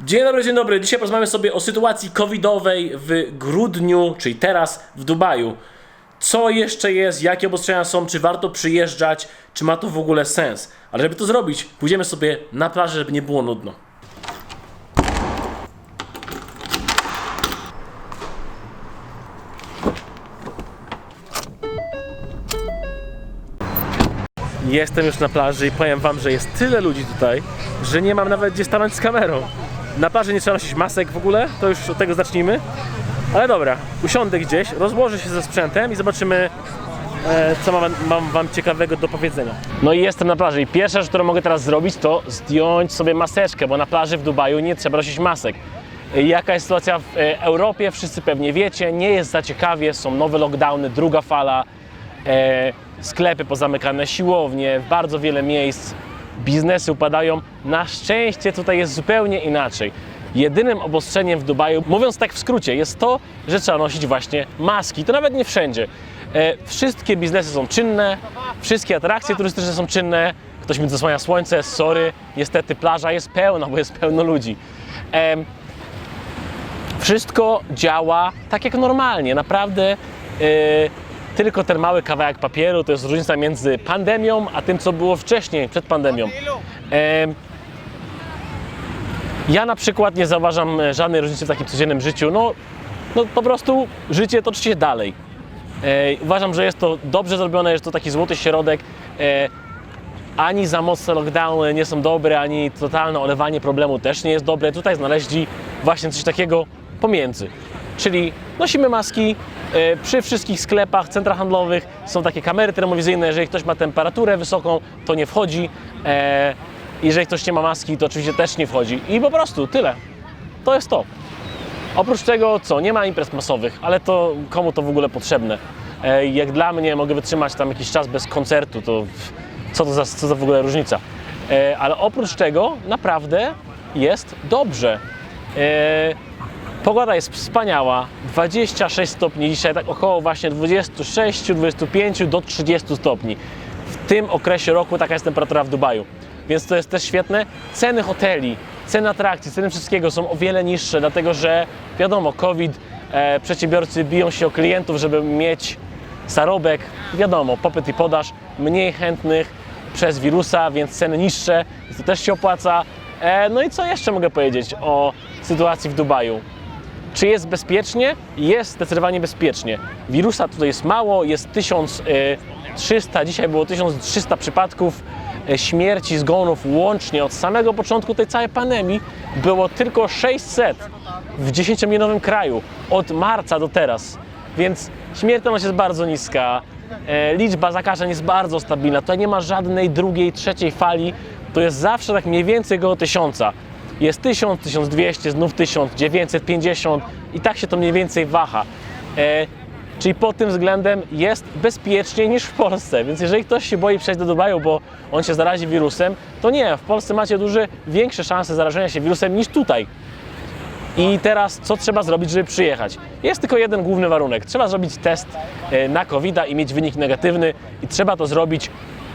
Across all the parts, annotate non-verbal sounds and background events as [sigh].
Dzień dobry, dzień dobry. Dzisiaj porozmawiamy sobie o sytuacji covidowej w grudniu, czyli teraz w Dubaju. Co jeszcze jest, jakie obostrzenia są, czy warto przyjeżdżać, czy ma to w ogóle sens. Ale żeby to zrobić, pójdziemy sobie na plażę, żeby nie było nudno. Jestem już na plaży i powiem wam, że jest tyle ludzi tutaj, że nie mam nawet gdzie stanąć z kamerą. Na plaży nie trzeba nosić masek w ogóle, to już od tego zacznijmy. Ale dobra, usiądę gdzieś, rozłożę się ze sprzętem i zobaczymy, e, co mam, mam wam ciekawego do powiedzenia. No i jestem na plaży i pierwsza rzecz, którą mogę teraz zrobić, to zdjąć sobie maseczkę, bo na plaży w Dubaju nie trzeba nosić masek. E, Jaka jest sytuacja w e, Europie? Wszyscy pewnie wiecie, nie jest za ciekawie, są nowe lockdowny, druga fala, e, sklepy pozamykane, siłownie, bardzo wiele miejsc, biznesy upadają. Na szczęście tutaj jest zupełnie inaczej. Jedynym obostrzeniem w Dubaju, mówiąc tak w skrócie, jest to, że trzeba nosić właśnie maski. To nawet nie wszędzie. E, wszystkie biznesy są czynne, wszystkie atrakcje turystyczne są czynne. Ktoś mi zasłania słońce, sorry. Niestety plaża jest pełna, bo jest pełno ludzi. Em, wszystko działa tak jak normalnie. Naprawdę e, tylko ten mały kawałek papieru to jest różnica między pandemią, a tym, co było wcześniej, przed pandemią. Em, ja na przykład nie zauważam e, żadnej różnicy w takim codziennym życiu. No, no po prostu życie toczy się dalej. E, uważam, że jest to dobrze zrobione, jest to taki złoty środek. E, ani za mocne lockdowny nie są dobre, ani totalne olewanie problemu też nie jest dobre. Tutaj znaleźli właśnie coś takiego pomiędzy. Czyli nosimy maski, przy wszystkich sklepach, centrach handlowych są takie kamery termowizyjne, jeżeli ktoś ma temperaturę wysoką, to nie wchodzi. E, jeżeli ktoś nie ma maski, to oczywiście też nie wchodzi. I po prostu tyle. To jest to. Oprócz tego, co, nie ma imprez masowych, ale to komu to w ogóle potrzebne? E, Jak dla mnie mogę wytrzymać tam jakiś czas bez koncertu, to co to za, co za w ogóle różnica? E, Ale oprócz tego naprawdę jest dobrze. Pogoda jest wspaniała, 26 stopni dzisiaj, tak około właśnie 26, 25 do 30 stopni. W tym okresie roku taka jest temperatura w Dubaju, więc to jest też świetne. Ceny hoteli, ceny atrakcji, ceny wszystkiego są o wiele niższe, dlatego że wiadomo, COVID, e, przedsiębiorcy biją się o klientów, żeby mieć zarobek, wiadomo, popyt i podaż, mniej chętnych przez wirusa, więc ceny niższe, więc to też się opłaca. E, no i co jeszcze mogę powiedzieć o sytuacji w Dubaju? Czy jest bezpiecznie? Jest zdecydowanie bezpiecznie. Wirusa tutaj jest mało, jest 1300, dzisiaj było 1300 przypadków e, śmierci, zgonów łącznie od samego początku tej całej pandemii było tylko 600 w 10-milionowym kraju od marca do teraz. Więc śmiertelność jest bardzo niska, e, liczba zakażeń jest bardzo stabilna. Tutaj nie ma żadnej drugiej, trzeciej fali. To jest zawsze tak mniej więcej około tysiąca. Jest 1000, 1200, znów 1000, 950 i tak się to mniej więcej waha. E, czyli pod tym względem jest bezpieczniej niż w Polsce. Więc jeżeli ktoś się boi przejść do Dubaju, bo on się zarazi wirusem, to nie. W Polsce macie duże, większe szanse zarażenia się wirusem niż tutaj. I teraz co trzeba zrobić, żeby przyjechać? Jest tylko jeden główny warunek. Trzeba zrobić test e, na covid i mieć wynik negatywny i trzeba to zrobić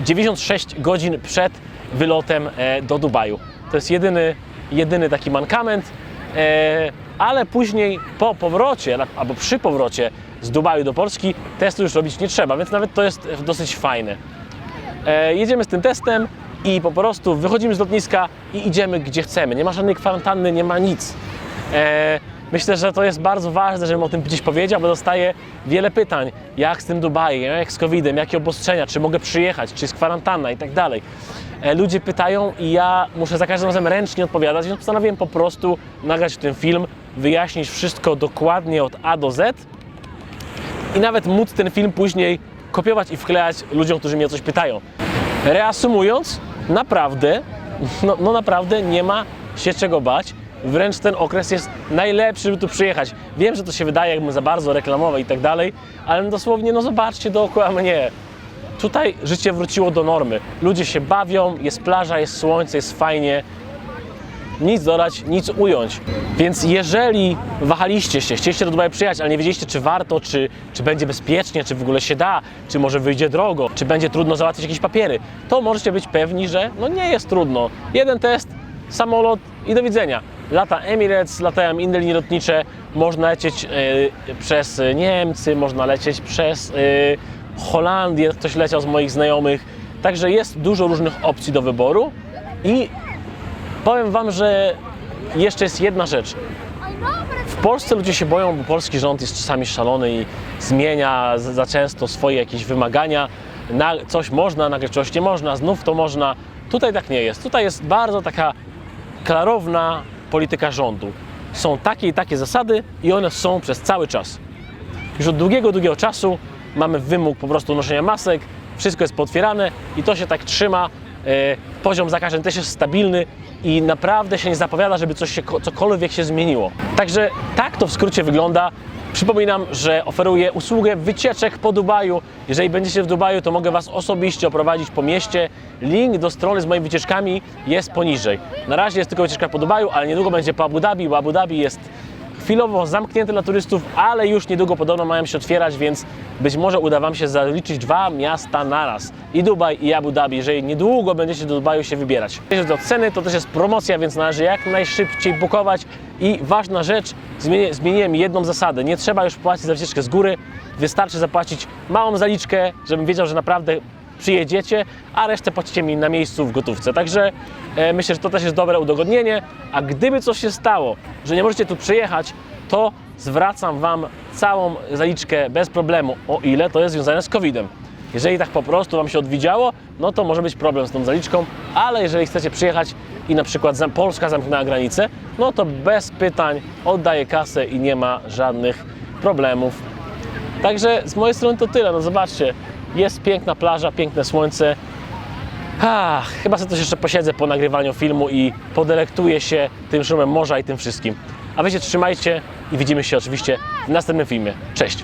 96 godzin przed wylotem e, do Dubaju. To jest jedyny, jedyny taki mankament, e, ale później po powrocie albo przy powrocie z Dubaju do Polski testu już robić nie trzeba, więc nawet to jest dosyć fajne. E, jedziemy z tym testem i po prostu wychodzimy z lotniska i idziemy gdzie chcemy. Nie ma żadnej kwarantanny, nie ma nic. E, myślę, że to jest bardzo ważne, żebym o tym gdzieś powiedział, bo dostaję wiele pytań. Jak z tym Dubajem, jak z COVID-em, jakie obostrzenia, czy mogę przyjechać, czy jest kwarantanna i tak dalej. E, ludzie pytają i ja muszę za każdym razem ręcznie odpowiadać, więc postanowiłem po prostu nagrać ten film, wyjaśnić wszystko dokładnie od A do Z i nawet móc ten film później kopiować i wklejać ludziom, którzy mnie o coś pytają. Reasumując, naprawdę, [laughs] no, no naprawdę nie ma się czego bać. Wręcz ten okres jest najlepszy, żeby tu przyjechać. Wiem, że to się wydaje, jakbym za bardzo reklamował i tak dalej, ale dosłownie, no zobaczcie dookoła mnie. Tutaj życie wróciło do normy. Ludzie się bawią, jest plaża, jest słońce, jest fajnie nic dodać, nic ująć. Więc jeżeli wahaliście się, chcieliście do Dubaju przyjechać, ale nie wiedzieliście, czy warto, czy, czy będzie bezpiecznie, czy w ogóle się da, czy może wyjdzie drogo, czy będzie trudno załatwić jakieś papiery, to możecie być pewni, że no nie jest trudno. Jeden test, samolot i do widzenia. lata Emirates, latają inne linie lotnicze, można lecieć e, przez Niemcy, można lecieć przez e, Holandię, ktoś leciał z moich znajomych, także jest dużo różnych opcji do wyboru i powiem Wam, że jeszcze jest jedna rzecz. W Polsce ludzie się boją, bo polski rząd jest czasami szalony i zmienia za często swoje jakieś wymagania. Na coś można, nagle czegoś nie można, znów to można. Tutaj tak nie jest. Tutaj jest bardzo taka klarowna polityka rządu. Są takie i takie zasady i one są przez cały czas. Już od długiego, długiego czasu mamy wymóg po prostu noszenia masek, wszystko jest potwierane i to się tak trzyma. E, poziom zakażeń też jest stabilny i naprawdę się nie zapowiada, żeby coś się, cokolwiek się zmieniło. Także tak to w skrócie wygląda. Przypominam, że oferuję usługę wycieczek po Dubaju. Jeżeli będziecie w Dubaju, to mogę Was osobiście oprowadzić po mieście. Link do strony z moimi wycieczkami jest poniżej. Na razie jest tylko wycieczka po Dubaju, ale niedługo będzie po Abu Dhabi, bo Abu Dhabi jest chwilowo zamknięte dla turystów, ale już niedługo podobno mają się otwierać, więc być może uda Wam się zaliczyć dwa miasta naraz. I Dubaj, i Abu Dhabi, jeżeli niedługo będziecie do Dubaju się wybierać. Jeśli o ceny, to też jest promocja, więc należy jak najszybciej bukować. I ważna rzecz, zmieni- zmieniłem jedną zasadę. Nie trzeba już płacić za wycieczkę z góry, wystarczy zapłacić małą zaliczkę, żebym wiedział, że naprawdę przyjedziecie, a resztę płacicie mi na miejscu w gotówce. Także e, myślę, że to też jest dobre udogodnienie. A gdyby coś się stało, że nie możecie tu przyjechać, to zwracam Wam całą zaliczkę bez problemu, o ile to jest związane z COVID-em. Jeżeli tak po prostu Wam się odwidziało, no to może być problem z tą zaliczką, ale jeżeli chcecie przyjechać i na przykład Polska zamknęła granicę, no to bez pytań oddaję kasę i nie ma żadnych problemów. Także z mojej strony to tyle. No zobaczcie, jest piękna plaża, piękne słońce. Ah, chyba sobie też jeszcze posiedzę po nagrywaniu filmu i podelektuję się tym szumem morza i tym wszystkim. A wy się trzymajcie i widzimy się oczywiście w następnym filmie. Cześć!